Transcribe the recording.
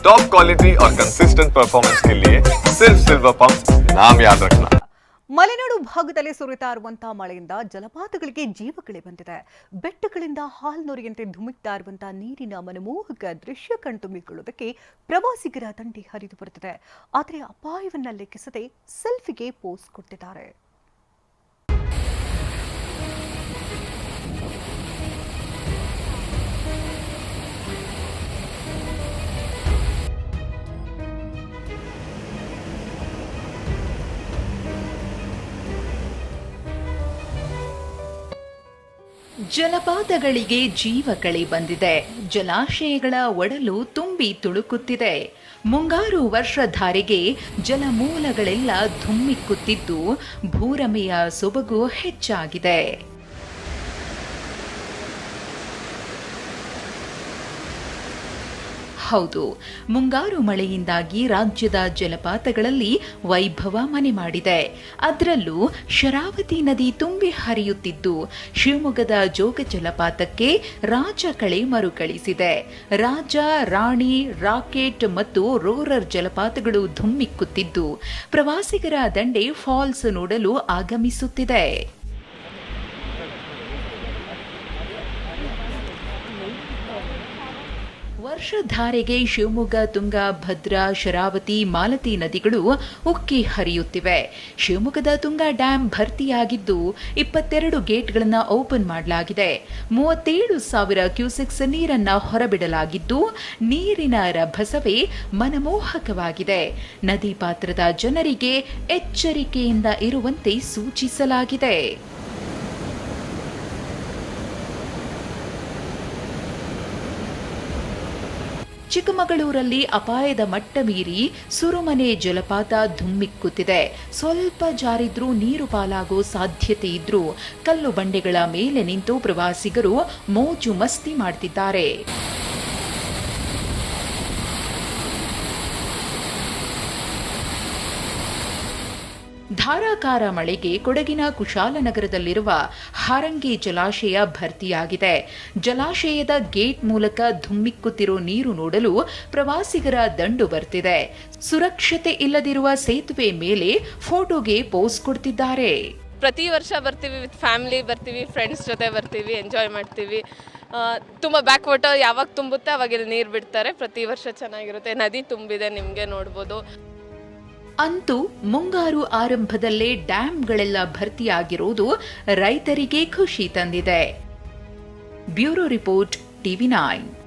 Top quality और consistent performance के लिए सिर्फ सिल्वर पंप नाम याद रखना ಮಲೆನಾಡು ಭಾಗದಲ್ಲಿ ಸುರಿತಾ ಇರುವಂತಹ ಮಳೆಯಿಂದ ಜಲಪಾತಗಳಿಗೆ ಜೀವಕಳೆ ಬಂದಿದೆ ಬೆಟ್ಟಗಳಿಂದ ಹಾಲ್ನೊರೆಯಂತೆ ಧುಮುಕ್ತಾ ಇರುವಂತಹ ನೀರಿನ ಮನಮೋಹಕ ದೃಶ್ಯ ಕಣ್ತುಂಬಿಕೊಳ್ಳುವುದಕ್ಕೆ ಪ್ರವಾಸಿಗರ ದಂಡಿ ಹರಿದು ಬರುತ್ತಿದೆ ಆದರೆ ಅಪಾಯವನ್ನ ಲೆಕ್ಕಿಸದೆ ಸೆಲ್ಫಿಗೆ ಪೋಸ್ ಕೊಟ್ಟಿದ್ದಾರೆ ಜಲಪಾತಗಳಿಗೆ ಜೀವಕಳೆ ಬಂದಿದೆ. ಜಲಾಶಯಗಳ ಒಡಲು ತುಂಬಿ ತುಳುಕುತ್ತಿದೆ. ಮುಂಗಾರು ವರ್ಷಧಾರೆಗೆ ಜಲಮೂಲಗಳೆಲ್ಲ ಧುಮ್ಮಿಕ್ಕುತ್ತಿದ್ದು ಭೂರಮೆಯ ಸೊಬಗು ಹೆಚ್ಚಾಗಿದೆ. ಹೌದು. ಮುಂಗಾರು ಮಳೆಯಿಂದಾಗಿ ರಾಜ್ಯದ ಜಲಪಾತಗಳಲ್ಲಿ ವೈಭವ ಮನೆ ಮಾಡಿದೆ. ಅದರಲ್ಲೂ ಶರಾವತಿ ನದಿ ತುಂಬಿ ಹರಿಯುತ್ತಿದ್ದು, ಶಿವಮೊಗ್ಗದ ಜೋಗ ಜಲಪಾತಕ್ಕೆ ರಾಜ ಕಳೆ ಮರುಕಳಿಸಿದೆ. ರಾಜ, ರಾಣಿ, ರಾಕೆಟ್ ಮತ್ತು ರೋರರ್ ಜಲಪಾತಗಳು ಧುಮ್ಮಿಕ್ಕುತ್ತಿದ್ದು, ಪ್ರವಾಸಿಗರ ದಂಡೆ ಫಾಲ್ಸ್ ನೋಡಲು ಆಗಮಿಸುತ್ತಿದೆ. ವರ್ಷಧಾರೆಗೆ ಶಿವಮೊಗ್ಗ, ತುಂಗಾ, ಭದ್ರಾ, ಶರಾವತಿ, ಮಾಲತಿ ನದಿಗಳು ಉಕ್ಕಿ ಹರಿಯುತ್ತಿವೆ. ಶಿವಮೊಗ್ಗದ ತುಂಗಾ ಡ್ಯಾಂ ಭರ್ತಿಯಾಗಿದ್ದು ಇಪ್ಪತ್ತೆರಡು ಗೇಟ್ಗಳನ್ನು ಓಪನ್ ಮಾಡಲಾಗಿದೆ. ಮೂವತ್ತೇಳು ಸಾವಿರ ಕ್ಯೂಸೆಕ್ಸ್ ನೀರನ್ನು ಹೊರಬಿಡಲಾಗಿದ್ದು ನೀರಿನ ರಭಸವೇ ಮನಮೋಹಕವಾಗಿದೆ. ನದಿ ಪಾತ್ರದ ಜನರಿಗೆ ಎಚ್ಚರಿಕೆಯಿಂದ ಇರುವಂತೆ ಸೂಚಿಸಲಾಗಿದೆ. ಚಿಕ್ಕಮಗಳೂರಲ್ಲಿ ಅಪಾಯದ ಮಟ್ಟ ಮೀರಿ ಸುರುಮನೆ ಜಲಪಾತ ಧುಮ್ಮಿಕ್ಕುತ್ತಿದೆ. ಸ್ವಲ್ಪ ಜಾರಿದ್ರೂ ನೀರು ಪಾಲಾಗೋ ಸಾಧ್ಯತೆ ಇದ್ರೂ ಕಲ್ಲು ಬಂಡೆಗಳ ಮೇಲೆ ನಿಂತು ಪ್ರವಾಸಿಗರು ಮೋಜು ಮಸ್ತಿ ಮಾಡ್ತಿದ್ದಾರೆ. ಧಾರಾಕಾರ ಮಳೆಗೆ ಕೊಡಗಿನ ಕುಶಾಲನಗರದಲ್ಲಿರುವ ಹಾರಂಗಿ ಜಲಾಶಯ ಭರ್ತಿಯಾಗಿದೆ. ಜಲಾಶಯದ ಗೇಟ್ ಮೂಲಕ ಧುಮ್ಮಿಕ್ಕುತ್ತಿರೋ ನೀರು ನೋಡಲು ಪ್ರವಾಸಿಗರ ದಂಡು ಬರ್ತಿದೆ. ಸುರಕ್ಷತೆ ಇಲ್ಲದಿರುವ ಸೇತುವೆ ಮೇಲೆ ಫೋಟೋಗೆ ಪೋಸ್ ಕೊಡ್ತಿದ್ದಾರೆ. ಪ್ರತಿ ವರ್ಷ ಬರ್ತೀವಿ ವಿತ್ ಫ್ಯಾಮಿಲಿ, ಬರ್ತೀವಿ, ಫ್ರೆಂಡ್ಸ್ ಜೊತೆ ಬರ್ತೀವಿ, ಎಂಜಾಯ್ ಮಾಡ್ತೀವಿ. ತುಂಬ ಬ್ಯಾಕ್ ವಾಟರ್ ಯಾವಾಗ ತುಂಬುತ್ತೆ ಅವಾಗ ಇಲ್ಲಿ ನೀರು ಬಿಡ್ತಾರೆ. ಪ್ರತಿ ವರ್ಷ ಚೆನ್ನಾಗಿರುತ್ತೆ. ನದಿ ತುಂಬಿದೆ, ನಿಮಗೆ ನೋಡ್ಬೋದು. ಅಂತೂ ಮುಂಗಾರು ಆರಂಭದಲ್ಲೇ ಡ್ಯಾಂಗಳೆಲ್ಲ ಭರ್ತಿಯಾಗಿರುವುದು ರೈತರಿಗೆ ಖುಷಿ ತಂದಿದೆ. Bureau report TV nine.